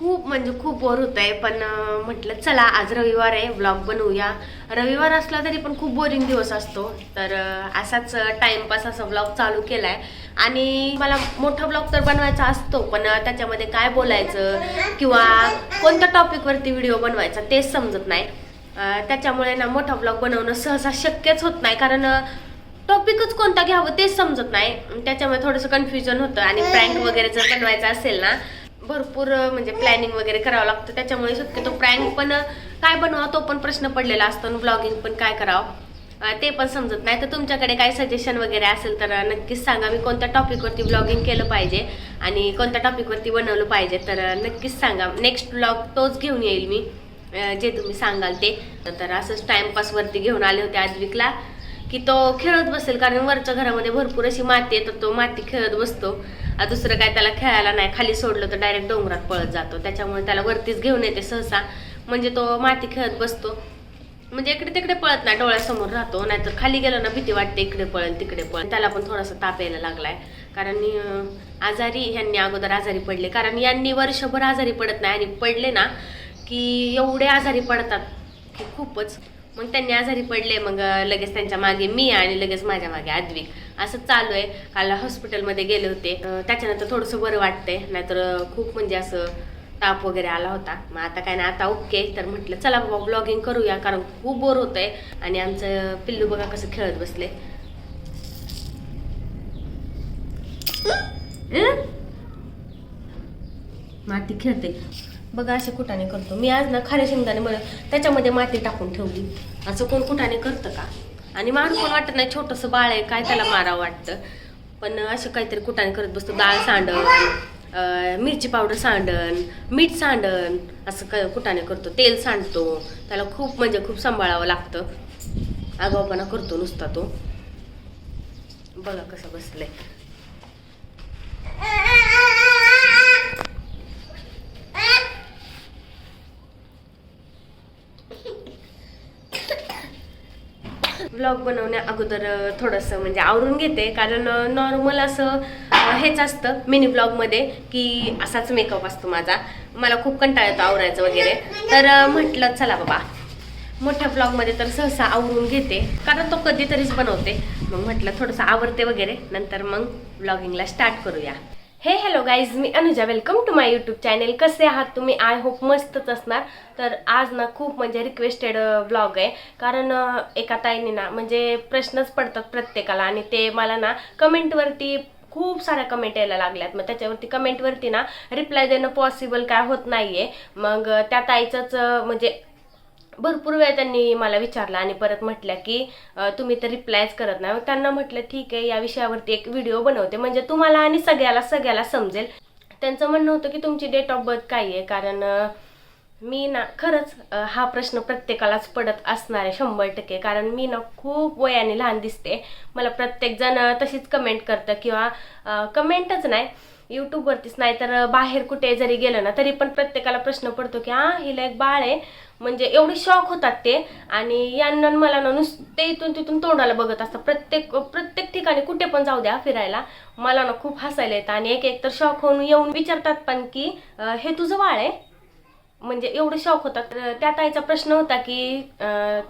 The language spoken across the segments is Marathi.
खूप म्हणजे खूप बोर होत आहे पण म्हटलं चला आज रविवार आहे व्लॉग बनवूया. रविवार असला तरी पण खूप बोरिंग दिवस असतो. तर असाच टाइमपास असा व्लॉग चालू केलाय. आणि मला मोठा ब्लॉग तर बनवायचा असतो पण त्याच्यामध्ये काय बोलायचं किंवा कोणत्या टॉपिकवरती व्हिडिओ बनवायचा तेच समजत नाही. त्याच्यामुळे ना मोठा ब्लॉग बनवणं सहसा शक्यच होत नाही. कारण टॉपिकच कोणता घ्यावं तेच समजत नाही. त्याच्यामुळे थोडंसं कन्फ्युजन होतं. आणि प्रँक वगैरे जर बनवायचं असेल ना भरपूर म्हणजे प्लॅनिंग वगैरे करावं लागतं. त्याच्यामुळे शक्यतो प्रँक पण काय बनवा तो पण प्रश्न पडलेला असतो आणि ब्लॉगिंग पण काय करावं. ते पण समजत नाही. तर तुमच्याकडे काय सजेशन वगैरे असेल तर नक्कीच सांगा. मी कोणत्या टॉपिकवरती ब्लॉगिंग केलं पाहिजे आणि कोणत्या टॉपिकवरती बनवलं पाहिजे तर नक्कीच सांगा. नेक्स्ट ब्लॉग तोच घेऊन येईल मी जे तुम्ही सांगाल ते. तर असंच टाइमपासवरती घेऊन आले होते आजविकला की तो खेळत बसेल. कारण वरच्या घरामध्ये भरपूर अशी माती आहे तर तो माती खेळत बसतो. दुसरं काय त्याला खेळायला नाही. खाली सोडलं तर डायरेक्ट डोंगरात पळत जातो. त्याच्यामुळे त्याला वरतीच घेऊन येते सहसा. म्हणजे तो माती खेळत बसतो. म्हणजे इकडे तिकडे पळत नाही डोळ्यासमोर राहतो. नाहीतर खाली गेलं ना भीती वाटते इकडे पळेल तिकडे पळेल. त्याला पण थोडासा ताप यायला लागलाय. कारण आजारी ह्यांनी अगोदर आजारी पडले. कारण यांनी वर्षभर आजारी पडत नाही. आणि पडले ना की एवढे आजारी पडतात की खूपच. मग त्यांनी आजारी पडले मग लगेच त्यांच्या मागे मी आणि लगेच माझ्या मागे आद्विक. असं चालू आहे. काल हॉस्पिटलमध्ये गेले होते. त्याच्यानंतर थोडंसं बरं वाटतंय. नाहीतर खूप म्हणजे असं ताप वगैरे आला होता. मग आता काय नाही आता ओके तर म्हटलं चला बाबा ब्लॉगिंग करूया. कारण खूप बोर होतंय. आणि आमचं पिल्लू बघा कसं खेळत बसले. माती खेळते. बघा असे कुटाने करतो. मी आज ना खाऱ्या शेंगदाणे बरं त्याच्यामध्ये माती टाकून ठेवली. असं कोण कुटाने करतं का? आणि मारू पण वाटत नाही छोटंसं बाळ आहे काय त्याला मारावं वाटतं? पण असं काहीतरी कुटाने करत बसतो. डाळ सांडण मिरची पावडर सांडण मीठ सांडण असं क कुटाने करतो. तेल सांडतो. त्याला खूप म्हणजे खूप सांभाळावं लागतं. आगाऊपणा करतो नुसता तो. बघा कसं बसलंय. ब्लॉग बनवण्या अगोदर थोडंसं म्हणजे आवरून घेते. कारण नॉर्मल असं हेच असतं मिनी ब्लॉगमध्ये की असाच मेकअप असतो माझा. मला खूप कंटाळा येतो आवरायचं वगैरे. तर म्हटलं चला बाबा. मोठ्या ब्लॉगमध्ये तर सहसा आवरून घेते. कारण तो कधीतरीच बनवते. मग म्हटलं थोडंसं आवरते वगैरे. नंतर मग ब्लॉगिंगला स्टार्ट करूया. Hey hello guys me Anuja. Welcome to my YouTube channel कसे आहात तुम्ही? आय होप मस्तच असणार. तर आज ना खूप म्हणजे रिक्वेस्टेड ब्लॉग आहे. कारण एका ताईने ना म्हणजे प्रश्नच पडतात प्रत्येकाला. आणि ते मला ना कमेंटवरती खूप साऱ्या कमेंट यायला लागल्यात. मग त्याच्यावरती कमेंटवरती ना रिप्लाय देणं पॉसिबल काय होत नाहीये. मग त्या ताईचंच म्हणजे भरपूर वेळ त्यांनी मला विचारलं आणि परत म्हटल्या की तुम्ही तर रिप्लायच करत नाही. मग त्यांना म्हटलं ठीक आहे या विषयावरती एक व्हिडिओ बनवते. म्हणजे तुम्हाला आणि सगळ्याला सगळ्याला समजेल. त्यांचं म्हणणं होतं की तुमची डेट ऑफ बर्थ काय आहे? कारण मी ना खरंच हा प्रश्न प्रत्येकालाच पडत असणार आहे शंभर टक्के. कारण मी ना खूप वयाने लहान दिसते. मला प्रत्येकजण तशीच कमेंट करतं किंवा कमेंटच नाही. यूट्यूबवरतीच नाही तर बाहेर कुठे जरी गेलं ना तरी पण प्रत्येकाला प्रश्न पडतो की हा हिला एक बाळ आहे. म्हणजे एवढे शॉक होतात ते. आणि यांना मला ना नुसते इथून तिथून तोंडाला बघत असतात. प्रत्येक प्रत्येक ठिकाणी कुठे पण जाऊ द्या फिरायला मला ना खूप हसायला येतं. आणि एक एक तर शॉक होऊन येऊन विचारतात पण की हे तुझं बाळ आहे? म्हणजे एवढं शॉक होतात तर त्या ताईचा प्रश्न होता की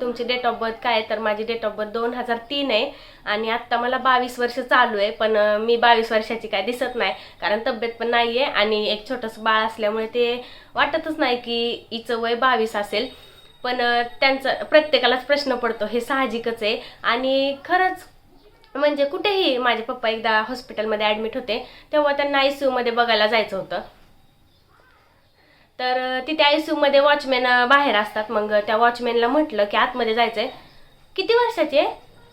तुमची डेट ऑफ बर्थ काय आहे? तर माझी डेट ऑफ बर्थ दोन हजार तीन आहे आणि आत्ता मला बावीस वर्ष चालू आहे पण मी बावीस वर्षाची काय दिसत नाही कारण तब्येत पण नाही आहे आणि एक छोटंसं बाळ असल्यामुळे ते वाटतच नाही की हिचं वय बावीस असेल. पण त्यांचा प्रत्येकालाच प्रश्न पडतो हे साहजिकच आहे. आणि खरंच म्हणजे कुठेही माझे पप्पा एकदा हॉस्पिटलमध्ये ॲडमिट होते तेव्हा त्यांना आय सी यूमध्ये बघायला जायचं होतं. तर तिथे आय सी मध्ये वॉचमॅन बाहेर असतात. मग त्या वॉचमॅनला म्हटलं की आतमध्ये जायचंय. किती वर्षाचे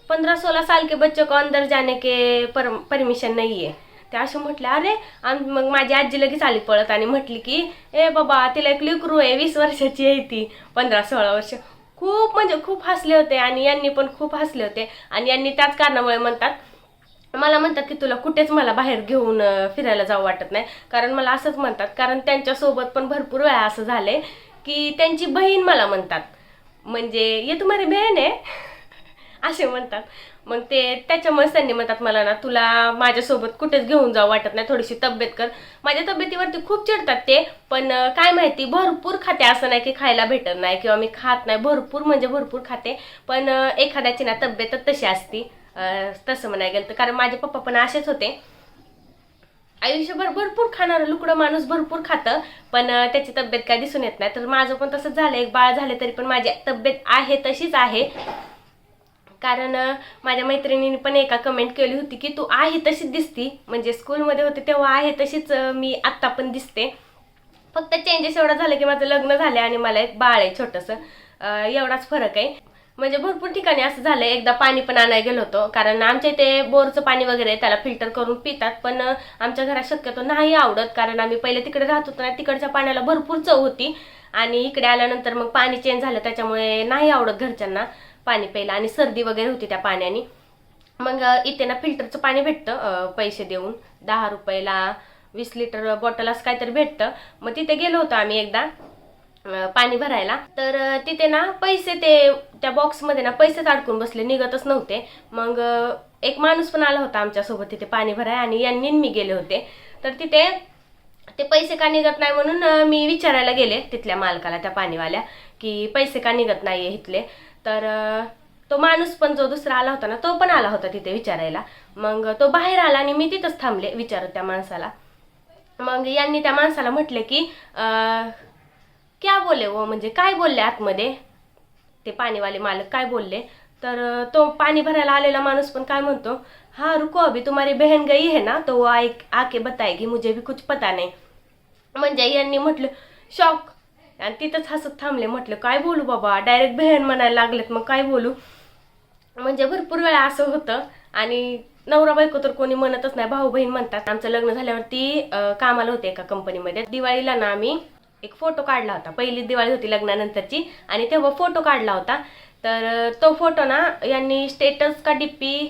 पंधरा सोळा साल के बच्चे को अंदर जाने के पर परमिशन नाही आहे ते असं म्हटलं अरे आणि मग माझी आजी लगेच आली पळत आणि म्हटली की ए बाबा तिला एक लिकरू आहे वीस वर्षाची आहे ती पंधरा सोळा वर्ष. खूप म्हणजे खूप हसले होते आणि यांनी पण खूप हसले होते. आणि यांनी त्याच कारणामुळे म्हणतात मला म्हणतात की तुला कुठेच मला बाहेर घेऊन फिरायला जावं वाटत नाही. कारण मला असंच म्हणतात कारण त्यांच्यासोबत पण भरपूर वेळा असं झालंय की त्यांची बहीण मला म्हणतात. म्हणजे ये तुम्हाला बहीण आहे असे म्हणतात. मग ते त्याच्यामुळे त्यांनी म्हणतात मला ना तुला माझ्यासोबत कुठेच घेऊन जावं वाटत नाही थोडीशी तब्येत कर. माझ्या तब्येतीवरती खूप चिडतात ते पण काय माहिती भरपूर खाते असं नाही की खायला भेटत नाही किंवा मी खात नाही भरपूर म्हणजे भरपूर खाते. पण एखाद्याची ना तब्येतच तशी असती. तसं म्हणाय गेलं तर. कारण माझे पप्पा पण असेच होते. आयुष्यभर भरपूर खाणार लुकडं माणूस भरपूर खातं पण त्याची तब्येत काय दिसून येत नाही. तर माझं पण तसंच झालं एक बाळ झाले तरी पण माझी तब्येत आहे तशीच आहे. कारण माझ्या मैत्रिणीने पण एका कमेंट केली होती की तू आहे तशीच दिसती. म्हणजे स्कूलमध्ये होते तेव्हा आहे तशीच मी आत्ता पण दिसते. फक्त चेंजेस एवढा झालं की माझं लग्न झालं आणि मला एक बाळ आहे छोटंसं. एवढाच फरक आहे. म्हणजे भरपूर ठिकाणी असं झालं एकदा पाणी पण आणायला गेलो होतो. कारण आमच्या इथे बोरचं पाणी वगैरे आहे, त्याला फिल्टर करून पितात. पण आमच्या घरात शक्यतो नाही आवडत. कारण आम्ही पहिले तिकडे राहत होतो ना तिकडच्या पाण्याला भरपूर चव होती. आणि इकडे आल्यानंतर मग पाणी चेंज झालं त्याच्यामुळे नाही आवडत घरच्यांना पाणी प्यायला. आणि सर्दी वगैरे होती त्या पाण्याने. मग इथे ना फिल्टरचं पाणी भेटतं पैसे देऊन. दहा रुपयाला वीस लिटर बॉटल असं काहीतरी भेटतं. मग तिथे गेलो होतो आम्ही एकदा. पाणी भरायला. तर तिथे ना पैसे ते त्या बॉक्समध्ये ना पैसेच अडकून बसले निघतच नव्हते. मग एक माणूस पण आला होता आमच्यासोबत तिथे पाणी भरायला आणि यांनी मी गेले होते. तर तिथे ते पैसे का निघत नाही म्हणून मी विचारायला गेले तिथल्या मालकाला त्या पाणीवाल्या की पैसे का निघत नाही आहे इथले. तर तो माणूस पण जो दुसरा आला होता ना तो पण आला होता तिथे विचारायला. मग तो बाहेर आला आणि मी तिथंच थांबले विचारत त्या माणसाला. मग यांनी त्या माणसाला म्हटले की अं, क्या बोले वो? म्हणजे काय बोलले आतमध्ये? ते पाणीवाले मालक काय बोलले? तर तो पाणी भरायला आलेला माणूस पण काय म्हणतो? हा रुको अभी तुम्हारी बहन गई है ना तो वो आके बताएगी मुझे भी कुछ पता नाही. म्हणजे यांनी म्हटलं शॉक. आणि तिथंच हसत थांबले म्हटलं काय बोलू बाबा डायरेक्ट बहीण म्हणायला लागलेत मग काय बोलू? म्हणजे भरपूर वेळा असं होतं. आणि नवरा बायको तर कोणी म्हणतच नाही भाऊ बहीण म्हणतात. आमचं लग्न झाल्यावरती कामाला होते एका कंपनीमध्ये दिवाळीला ना आम्ही एक फोटो काढला होता. पहिली दिवाळी होती लग्नानंतरची आणि तेव्हा फोटो काढला होता. तर तो फोटो ना यांनी स्टेटस का डिप्पी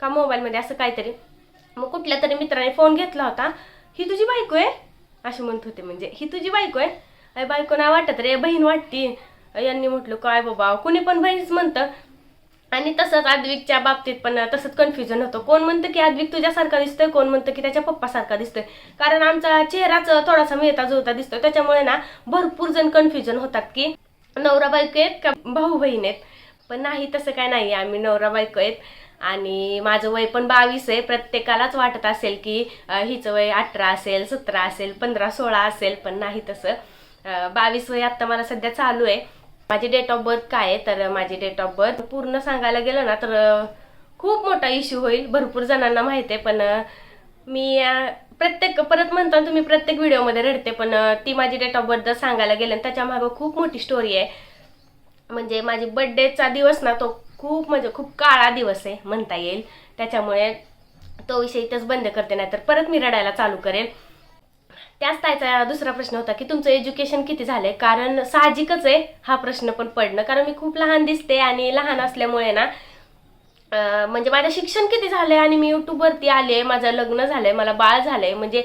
का मोबाईलमध्ये असं काहीतरी मग कुठल्या तरी मित्राने फोन घेतला होता. ही तुझी बायको आहे? असे म्हणत होते म्हणजे ही तुझी बायको आहे? बायको नाही वाटत रे बहीण वाटती. यांनी म्हटलं काय बाबा कुणी पण बहीणच म्हणतं. आणि तसंच आद्विकच्या बाबतीत पण तसंच कन्फ्युजन होतं. कोण म्हणतं की आद्विक तुझ्यासारखा दिसतोय कोण म्हणतं की त्याच्या पप्पासारखा दिसतोय. कारण आमचा चेहराच थोडासा मिळता जुळता दिसतोय. त्याच्यामुळे ना भरपूर जण कन्फ्युजन होतात की नवरा बायको आहेत का भाऊ बहीण आहेत. पण नाही तसं काय नाही. आम्ही नवरा बायको आहेत. आणि माझं वय पण बावीस आहे. प्रत्येकालाच वाटत असेल की हिचं वय अठरा असेल सतरा असेल पंधरा सोळा असेल पण नाही तसं. बावीस वय आत्ता मला सध्या चालू आहे. माझी डेट ऑफ बर्थ काय आहे तर माझी डेट ऑफ बर्थ पूर्ण सांगायला गेलं ना तर खूप मोठा इश्यू होईल. भरपूर जणांना माहिती आहे पण मी प्रत्येक परत म्हणता तुम्ही प्रत्येक व्हिडिओमध्ये रडते पण ती माझी डेट ऑफ बर्थ जर सांगायला गेलं त्याच्या मागं खूप मोठी स्टोरी आहे. म्हणजे माझी बड्डेचा दिवस ना तो खूप म्हणजे खूप काळा दिवस आहे म्हणता येईल. त्याच्यामुळे तो विषय इथंच बंद करते नाही तर परत मी रडायला चालू करेल. त्याच ताईचा दुसरा प्रश्न होता की तुमचं एज्युकेशन किती झालंय? कारण साहजिकच आहे हा प्रश्न पण पडणं. कारण मी खूप लहान दिसते आणि लहान असल्यामुळे ना म्हणजे माझं शिक्षण किती झालंय आणि मी युट्यूबवरती आले माझं लग्न झालंय मला बाळ झालंय. म्हणजे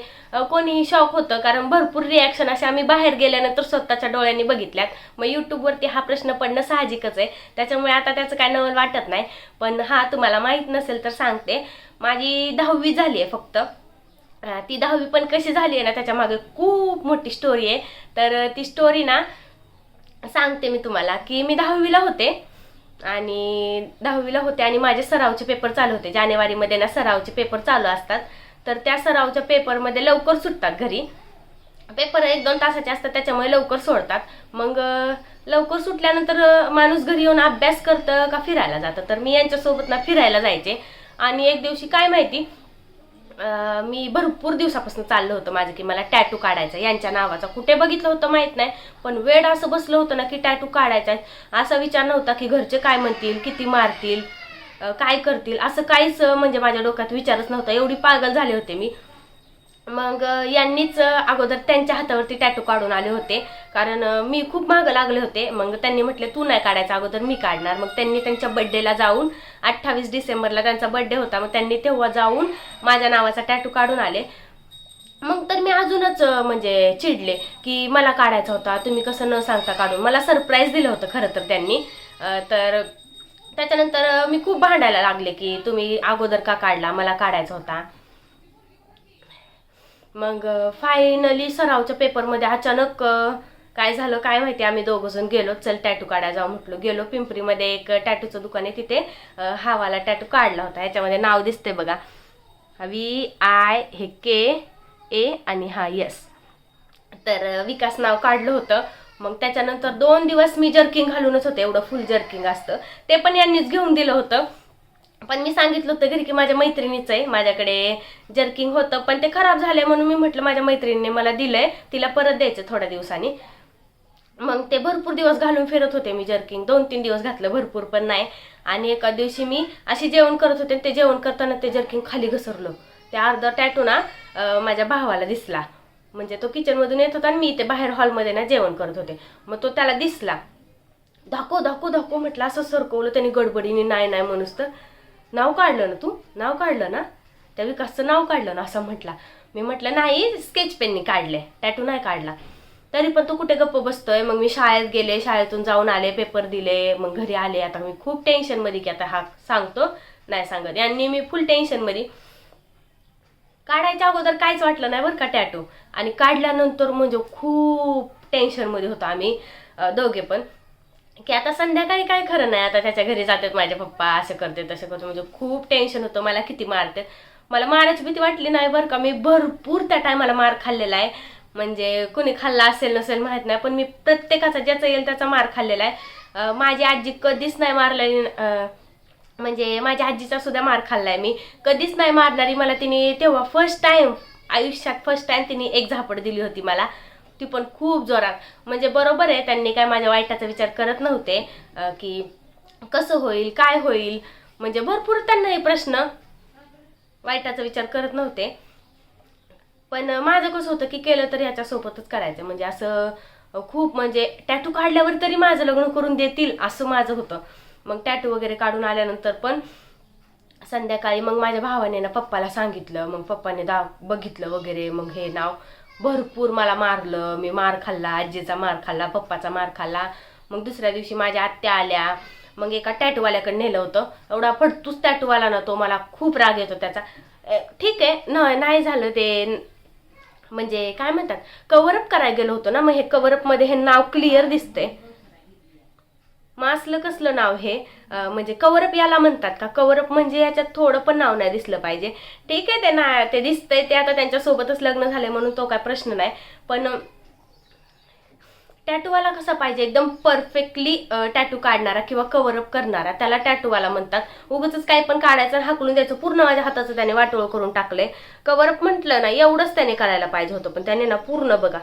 कोणीही शॉक होतं कारण भरपूर रिॲक्शन असे आम्ही बाहेर गेल्यानंतर स्वतःच्या डोळ्यांनी बघितल्यात. मग युट्यूबवरती हा प्रश्न पडणं साहजिकच आहे. त्याच्यामुळे आता त्याचं काय नवल वाटत नाही. पण हा तुम्हाला माहीत नसेल तर सांगते. माझी दहावी झाली आहे फक्त. ती दहावी पण कशी झाली आहे ना त्याच्यामागे खूप मोठी स्टोरी आहे. तर ती स्टोरी ना सांगते मी तुम्हाला की मी दहावीला होते आणि दहावीला होते आणि माझे सरावचे पेपर चालू होते. जानेवारीमध्ये ना सरावचे पेपर चालू असतात. तर त्या सरावच्या पेपरमध्ये लवकर सुटतात घरी. पेपर एक दोन तासाचे असतात त्याच्यामुळे लवकर सोडतात. मग लवकर सुटल्यानंतर माणूस घरी येऊन अभ्यास करतं का फिरायला जातं? तर मी यांच्यासोबत ना फिरायला जायचे. आणि एक दिवशी काय माहिती मी भरपूर दिवसापासून चाललं होतं माझं की मला टॅटू काढायचा यांच्या नावाचा. कुठे बघितलं होतं माहीत नाही पण वेळ असं बसलं होतं ना की टॅटू काढायचा असा विचार नव्हता की घरचे काय म्हणतील किती मारतील काय करतील असं काहीच म्हणजे माझ्या डोक्यात विचारच नव्हता. एवढी पागल झाले होते मी. मग यांनीच अगोदर त्यांच्या हातावरती टॅटू काढून आले होते. कारण मी खूप मागं लागले होते. मग त्यांनी म्हटले तू नाही काढायचा अगोदर मी काढणार. मग त्यांनी त्यांच्या बड्डेला जाऊन अठ्ठावीस डिसेंबरला त्यांचा बड्डे होता. मग त्यांनी तेव्हा जाऊन माझ्या नावाचा टॅटू काढून आले. मग तर मी अजूनच म्हणजे चिडले की मला काढायचा होता. तुम्ही कसं न सांगता काढून. मला सरप्राईज दिलं होतं खरं तर त्यांनी. तर त्याच्यानंतर मी खूप भांडायला लागले की तुम्ही अगोदर का काढला? मला काढायचा होता. मग फायनली सरावच्या पेपरमध्ये अचानक काय झालं काय माहिती आम्ही दोघं जण गेलो. चल टॅटू काढायला जाऊ म्हटलो. गेलो पिंपरीमध्ये एक टॅटूचं दुकान आहे तिथे. हावाला टॅटू काढला होता. ह्याच्यामध्ये नाव दिसते बघा. व्ही आय हे के ए आणि हा यस तर विकास नाव काढलं होतं. मग त्याच्यानंतर दोन दिवस मी जर्किंग घालूनच होते. एवढं फुल जर्किंग असतं. ते पण यांनीच घेऊन दिलं होतं. पण मी सांगितलं होतं घरी की माझ्या मैत्रिणीचं आहे माझ्याकडे जर्किंग होतं पण ते खराब झाले म्हणून मी म्हटलं माझ्या मैत्रिणीने मला दिलंय तिला परत द्यायचं थोड्या दिवसांनी. मग ते भरपूर दिवस घालून फिरत होते मी जर्किंग दोन तीन दिवस घातलं भरपूर पण नाही. आणि एका दिवशी मी अशी जेवण करत होते ते जेवण करताना ते जर्किंग खाली घसरलं. ते अर्ध टॅटू ना माझ्या भावाला दिसला. म्हणजे तो किचनमधून येत होता आणि मी इथे बाहेर हॉलमध्ये ना जेवण करत होते. मग तो त्याला दिसला. धाको धाको धाको म्हटलं असं सरकवलं त्यांनी गडबडीने नाही नाही म्हणूस तर. नाव काढलं ना तू? नाव काढलं ना? त्या विकासचं नाव काढलं ना असं म्हटला. मी म्हटलं नाही स्केच पेननी काढले. टॅटू नाही काढला. तरी पण तो कुठे गप्प बसतोय? मग मी शाळेत गेले शाळेतून जाऊन आले पेपर दिले मग घरी आले. आता मी खूप टेन्शनमध्ये की आता हा सांगतो नाही सांगत. यांनी मी फुल टेन्शनमध्ये काढायच्या अगोदर काहीच वाटलं नाही बरं का टॅटू आणि काढल्यानंतर म्हणजे खूप टेन्शनमध्ये होतो आम्ही दोघे पण. की आता संध्याकाळी काय खरं नाही आता त्याच्या घरी जातात माझे पप्पा असं करते तसं करतो. म्हणजे खूप टेन्शन होतं मला किती मारते. मला मारायची भीती वाटली नाही बरं का मी भरपूर त्या टायमाला मार खाल्लेला आहे. म्हणजे कोणी खाल्ला असेल नसेल माहीत नाही पण मी प्रत्येकाचा ज्याचा येईल त्याचा मार खाल्लेला आहे. माझी आजी कधीच नाही मारलेली म्हणजे माझ्या आजीचा सुद्धा मार खाल्लाय मी. कधीच नाही मारणारी मला तिने तेव्हा फर्स्ट टाइम आयुष्यात फर्स्ट टाइम तिने एक झापड दिली होती मला. ती पण खूप जोरात. म्हणजे बरोबर आहे त्यांनी काय माझ्या वाईटाचा विचार करत नव्हते की कसं होईल काय होईल? म्हणजे भरपूर त्यांना हे प्रश्न वाईटाचा विचार करत नव्हते. पण माझं कसं होतं की केलं तर ह्याच्यासोबतच करायचं. म्हणजे असं खूप म्हणजे टॅटू काढल्यावर तरी माझं लग्न करून देतील असं माझं होतं. मग टॅटू वगैरे काढून आल्यानंतर पण संध्याकाळी मग माझ्या भावाने ना पप्पाला सांगितलं. मग पप्पाने दा बघितलं वगैरे मग हे नाव. भरपूर मला मारलं. मी मार खाल्ला आजीचा मार खाल्ला पप्पाचा मार खाल्ला. मग दुसऱ्या दिवशी माझ्या आत्या आल्या. मग एका टॅटूवाल्याकडे नेलं होतं. एवढा पडतूच टॅटूवाला ना तो मला खूप राग येतो त्याचा. ठीक आहे. नाही झालं ते. म्हणजे काय म्हणतात? कव्हरअप करायला गेलो होतो ना. मग हे कव्हरअपमध्ये हे नाव क्लिअर दिसतंय. मग असलं कसलं नाव हे? म्हणजे कवरअप याला म्हणतात का? कवरअप म्हणजे याच्यात थोडं पण नाव नाही दिसलं पाहिजे. ठीक आहे ते ना ते दिसतंय ते आता त्यांच्यासोबतच लग्न झाले म्हणून तो काय प्रश्न नाही. पण टॅटूवाला कसा पाहिजे? एकदम परफेक्टली टॅटू काढणारा किंवा कव्हरअप करणारा. त्याला टॅटूवाला म्हणतात. उगच काही पण काढायचं आणि हाकलून द्यायचं. पूर्ण माझ्या हाताचं त्याने वाटोळ करून टाकलंय. कव्हरअप म्हटलं ना एवढंच त्याने करायला पाहिजे होतं. पण त्याने ना पूर्ण बघा.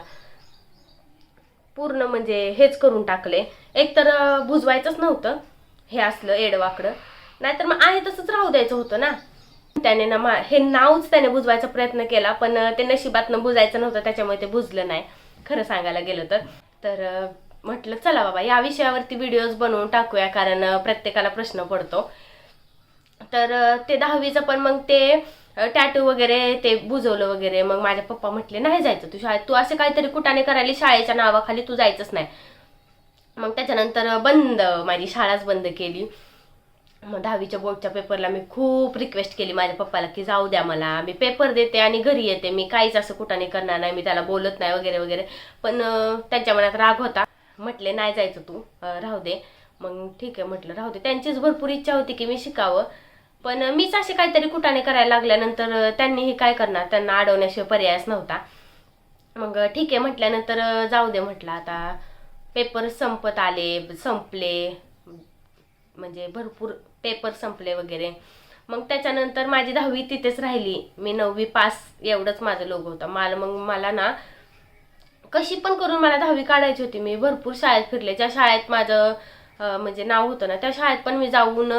पूर्ण म्हणजे हेच करून टाकले. एक तर भुजवायचंच नव्हतं. हे असलं एडवाकडं. नाहीतर मग आहे तसंच राहू द्यायचं होतं ना. त्याने ना मा हे नावच त्याने बुजवायचा प्रयत्न केला पण ते नशिबातनं बुजायचं नव्हतं त्याच्यामुळे ते बुजलं नाही. खरं सांगायला गेलं तर. तर म्हटलं चला बाबा या विषयावरती व्हिडिओज बनवून टाकूया कारण प्रत्येकाला प्रश्न पडतो. तर ते दहावीचं पण मग ते टॅटू वगैरे ते बुजवलं वगैरे. मग माझ्या पप्पा म्हटले नाही जायचं तू शाळेत. तू असं काहीतरी कुठाने करायला शाळेच्या नावाखाली तू जायचंच नाही. मग त्याच्यानंतर बंद माझी शाळाच बंद केली. मग दहावीच्या बोर्डच्या पेपरला मी खूप रिक्वेस्ट केली माझ्या पप्पाला की जाऊ द्या मला. मी पेपर देते आणि घरी येते. मी काहीच असं कुठाने करणार नाही. मी त्याला बोलत नाही वगैरे वगैरे. पण त्यांच्या मनात राग होता. म्हटले नाही जायचं तू. राहू दे. मग ठीक आहे म्हटलं राहू दे. त्यांचीच भरपूर इच्छा होती की मी शिकावं. पण मीच असे काहीतरी कुठाने करायला लागल्यानंतर त्यांनी हे काय करणार? त्यांना अडवण्याशिवाय पर्यायच नव्हता. मग ठीक आहे म्हटल्यानंतर जाऊ दे म्हटलं आता. पेपर संपत आले संपले. म्हणजे भरपूर पेपर संपले वगैरे. मग त्याच्यानंतर माझी दहावी तिथेच राहिली. मी नववी पास एवढंच माझं लोग होतं. मला मग मला ना कशी पण करून मला दहावी काढायची होती. मी भरपूर शाळेत फिरले. ज्या शाळेत माझं म्हणजे नाव होतं ना त्या शाळेत पण मी जाऊन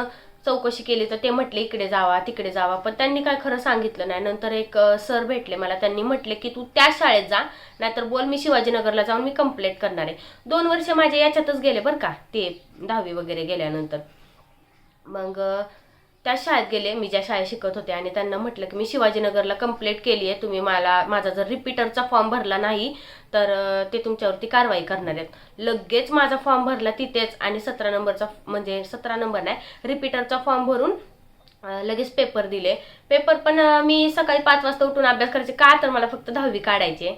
चौकशी केली तर ते म्हटले इकडे जावा तिकडे जावा. पण त्यांनी काय खरं सांगितलं नाही. नंतर एक सर भेटले मला. त्यांनी म्हटले की तू त्या शाळेत जा नाहीतर बोल मी शिवाजीनगरला जाऊन मी कंप्लेंट करणार आहे. दोन वर्ष माझे याच्यातच गेले बरं का ते दहावी वगैरे गेल्यानंतर. मग त्या शाळेत गेले मी ज्या शाळेत शिकत होते आणि त्यांना म्हटलं की मी शिवाजीनगरला कंप्लेंट केली आहे तुम्ही मला माझा जर रिपीटरचा फॉर्म भरला नाही तर ते तुमच्यावरती कारवाई करणार आहेत. लगेच माझा फॉर्म भरला तिथेच आणि सतरा नंबरचा म्हणजे सतरा नंबर नाही रिपीटरचा फॉर्म भरून लगेच पेपर दिले. पेपर पण मी सकाळी पाच वाजता उठून अभ्यास करायचे. का तर मला फक्त दहावी काढायचे.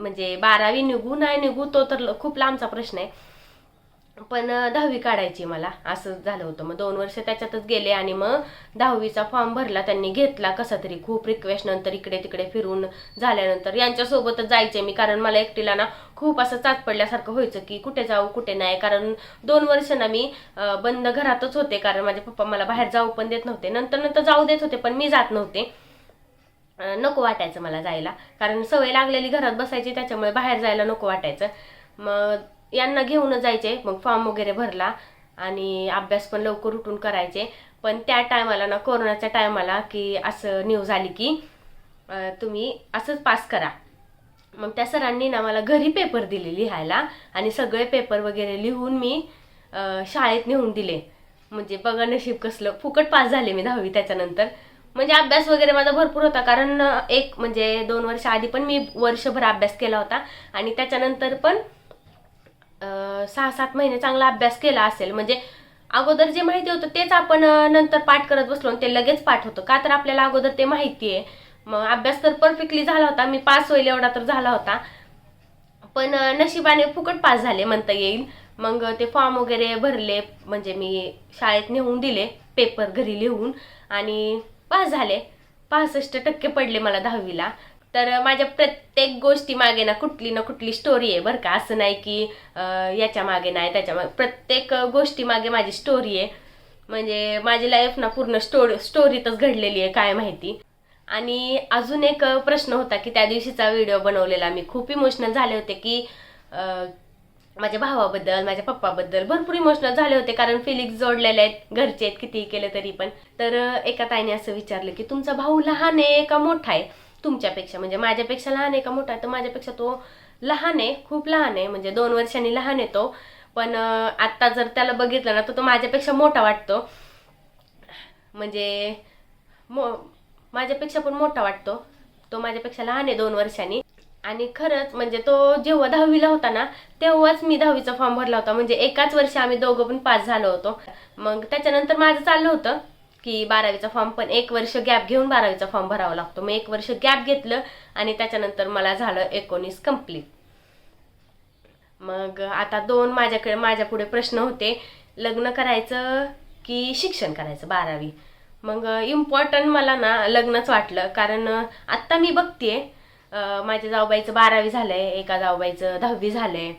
म्हणजे बारावी निघू नाही निघू तो तर ल- खूप लांबचा प्रश्न आहे. पण दहावी काढायची मला. असं झालं होतं. मग दोन वर्ष त्याच्यातच गेले आणि मग दहावीचा फॉर्म भरला. त्यांनी घेतला कसा तरी. खूप रिक्वेस्ट नंतर इकडे तिकडे फिरून झाल्यानंतर यांच्यासोबतच जायचे मी. कारण मला एकटीला ना खूप असं चाच पडल्यासारखं व्हायचं की कुठे जाऊ कुठे नाही. कारण दोन वर्ष ना मी बंद घरातच होते. कारण माझे पप्पा मला बाहेर जाऊ पण देत नव्हते. नंतर नंतर जाऊ देत होते पण मी जात नव्हते. नको वाटायचं मला जायला. कारण सवय लागलेली घरात बसायची त्याच्यामुळे बाहेर जायला नको वाटायचं. मग यांना घेऊनच जायचे. मग फॉर्म वगैरे भरला आणि अभ्यास पण लवकर उठून करायचे. पण त्या टायमाला ना कोरोनाच्या टायमाला की असं न्यूज आली की तुम्ही असंच पास करा. मग त्या सरांनी ना मला घरी पेपर दिले लिहायला आणि सगळे पेपर वगैरे लिहून मी शाळेत नेऊन दिले. म्हणजे बघा नशीब कसलं फुकट पास झाले मी दहावी त्याच्यानंतर. म्हणजे अभ्यास वगैरे माझा भरपूर होता कारण एक म्हणजे दोन वर्ष आधी पण मी वर्षभर अभ्यास केला होता. आणि त्याच्यानंतर पण सहा सात महिने चांगला अभ्यास केला असेल म्हणजे अगोदर जे माहिती होतं तेच आपण नंतर पाठ करत बसलो आणि ते लगेच पाठ होतं. का तर आपल्याला अगोदर ते माहिती आहे मग अभ्यास तर परफेक्टली झाला होता मी पास होईल एवढा तर झाला होता. पण नशिबाने फुकट पास झाले म्हणता येईल. मग ते फॉर्म वगैरे भरले म्हणजे मी शाळेत नेऊन दिले पेपर घरी लिहून आणि पास झाले. पासष्ट टक्के पडले मला दहावीला. तर माझ्या प्रत्येक गोष्टी मागे ना कुठली ना कुठली स्टोरी आहे बरं का. असं नाही की याच्या मागे नाही त्याच्यामागे. प्रत्येक गोष्टी मागे माझी स्टोरी आहे. म्हणजे माझी लाईफ ना पूर्ण स्टोरी स्टोरीतच घडलेली आहे काय माहिती. आणि अजून एक प्रश्न होता की त्या दिवशीचा व्हिडिओ बनवलेला मी. खूप इमोशनल झाले होते की माझ्या भावाबद्दल माझ्या पप्पाबद्दल भरपूर इमोशनल झाले होते कारण फिलिक्स जोडलेले आहेत. घरचे आहेत कितीही केलं तरी पण. तर एका ताईने असं विचारलं की तुमचा भाऊ लहान आहे का मोठा आहे? तुमच्यापेक्षा म्हणजे माझ्यापेक्षा लहान आहे का मोठा आहे तर माझ्यापेक्षा तो लहान आहे खूप लहान आहे. म्हणजे दोन वर्षांनी लहान आहे तो. पण आत्ता जर त्याला बघितलं ना तर तो माझ्यापेक्षा मोठा वाटतो. म्हणजे मो माझ्यापेक्षा पण मोठा वाटतो. तो माझ्यापेक्षा लहान आहे दोन वर्षांनी. आणि खरंच म्हणजे तो जेव्हा दहावीला होता ना तेव्हाच मी दहावीचा फॉर्म भरला होता. म्हणजे एकाच वर्षी आम्ही दोघं पण पास झालो होतो. मग त्याच्यानंतर माझं चाललं होतं. की बारावीचा फॉर्म पण एक वर्ष गॅप घेऊन बारावीचा फॉर्म भरावा लागतो. मग एक वर्ष गॅप घेतलं आणि त्याच्यानंतर मला झालं एकोणीस कंप्लीट मग आता दोन माझ्याकडे माझ्या पुढे प्रश्न होते. लग्न करायचं की शिक्षण करायचं बारावी? मग इम्पॉर्टंट मला ना लग्नच वाटलं. कारण आत्ता मी बघते माझ्या जाऊबाईचं बारावी झालंय एका जाऊबाईचं दहावी झालंय.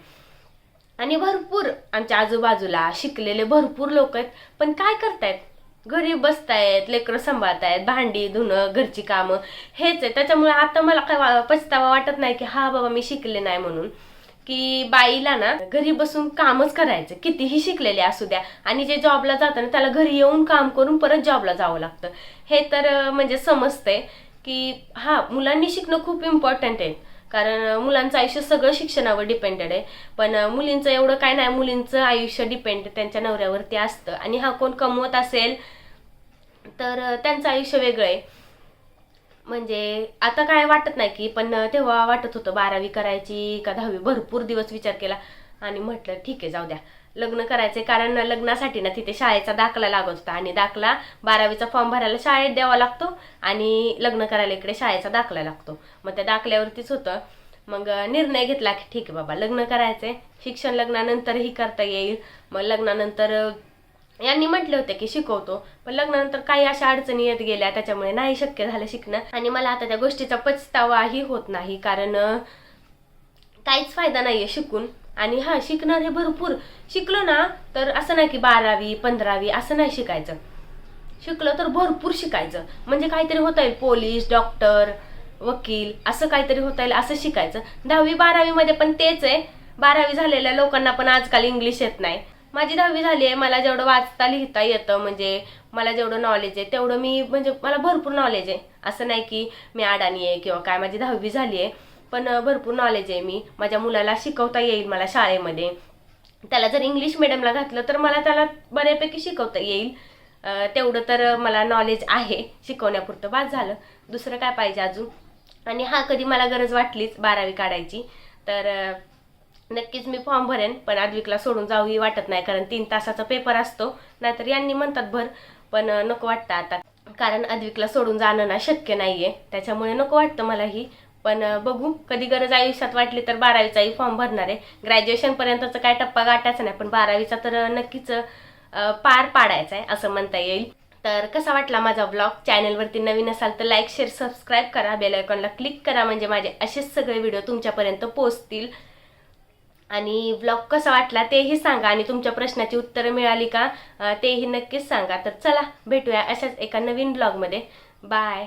आणि भरपूर आमच्या आजूबाजूला शिकलेले भरपूर लोक आहेत. पण काय करतायत? घरी बसतायत लेकरं सांभाळतायत भांडी धुणं घरची कामं हेच आहे. त्याच्यामुळे आता मला काय पछतावा वाटत नाही की हा बाबा मी शिकले नाही म्हणून. की बाईला ना घरी बसून कामच करायचं. कितीही शिकलेले असू द्या. आणि जे जॉबला जातं ना त्याला घरी येऊन काम करून परत जॉबला जावं लागतं. हे तर म्हणजे समजतंय की हा मुलांनी शिकणं खूप इम्पॉर्टंट आहे. कारण मुलांचं आयुष्य सगळं शिक्षणावर डिपेंडेड आहे. पण मुलींचं एवढं काय नाही मुलींचं आयुष्य डिपेंड त्यांच्या नवऱ्यावरती असतं. आणि हा कोण कमवत असेल तर त्यांचं आयुष्य वेगळं आहे. म्हणजे आता काय वाटत नाही की पण तेव्हा वाटत होतं बारावी करायची का दहावी? भरपूर दिवस विचार केला. आणि म्हटलं ठीक आहे जाऊ द्या. लग्न करायचे कारण लग्नासाठी ना तिथे शाळेचा दाखला लागत होता आणि दाखला बारावीचा फॉर्म भरायला शाळेत द्यावा लागतो आणि लग्न करायला इकडे शाळेचा दाखला लागतो. मग त्या दाखल्यावरतीच होतं. मग निर्णय घेतला की ठीक आहे बाबा लग्न करायचंय. शिक्षण लग्नानंतरही करता येईल. मग लग्नानंतर यांनी म्हटले होते की शिकवतो. पण लग्नानंतर काही अशा अडचणी येत गेल्या त्याच्यामुळे नाही शक्य झालं शिकणं. आणि मला आता त्या गोष्टीचा पछतावाही होत नाही कारण काहीच फायदा नाहीये शिकून. आणि हा शिकणार हे भरपूर. शिकलो ना तर असं नाही की बारावी पंधरावी असं नाही शिकायचं. शिकलं तर भरपूर शिकायचं. म्हणजे काहीतरी होता येईल पोलीस डॉक्टर वकील असं काहीतरी होता येईल असं शिकायचं. दहावी बारावीमध्ये पण तेच आहे. बारावी झालेल्या लोकांना पण आजकाल इंग्लिश येत नाही. माझी दहावी झाली आहे मला जेवढं वाचता लिहिता येतं म्हणजे मला जेवढं नॉलेज आहे तेवढं मी म्हणजे मला भरपूर नॉलेज आहे. असं नाही की मी अडाणी आहे किंवा काय माझी दहावी झाली आहे. पण भरपूर नॉलेज आहे मी. माझ्या मुलाला शिकवता येईल मला शाळेमध्ये. त्याला जर इंग्लिश मिडियमला घातलं तर मला त्याला बऱ्यापैकी शिकवता येईल. तेवढं तर मला नॉलेज आहे. शिकवण्यापुरतं बाद झालं. दुसरं काय पाहिजे अजून? आणि हा कधी मला गरज वाटलीच बारावी काढायची. तर नक्कीच मी फॉर्म भरेन पण आद्विकला सोडून जाऊही वाटत नाही कारण तीन तासाचा पेपर असतो. नाहीतर यांनी म्हणतात भर. पण नको वाटतं आता. कारण अद्विकला सोडून जाणं ना शक्य नाहीये. त्याच्यामुळे नको वाटतं मलाही. पण बघू. कधी गरज आयुष्यात वाटली तर बारावीचाही फॉर्म भरणार आहे. ग्रॅज्युएशन पर्यंतचा काय टप्पा गाठायचा नाही पण बारावीचा तर नक्कीच पार पाडायचा आहे असं म्हणता येईल. तर कसा वाटला माझा ब्लॉग चॅनलवरती नवीन असाल तर लाईक शेअर सबस्क्राईब करा. बेल आयकॉनला क्लिक करा म्हणजे माझे असेच सगळे व्हिडिओ तुमच्यापर्यंत पोचतील आणि ब्लॉग कसा वाटला तेही सांगा आणि तुमच्या प्रश्नाची उत्तरं मिळाली का तेही नक्कीच सांगा. तर चला भेटूया अशाच एका नवीन ब्लॉगमध्ये बाय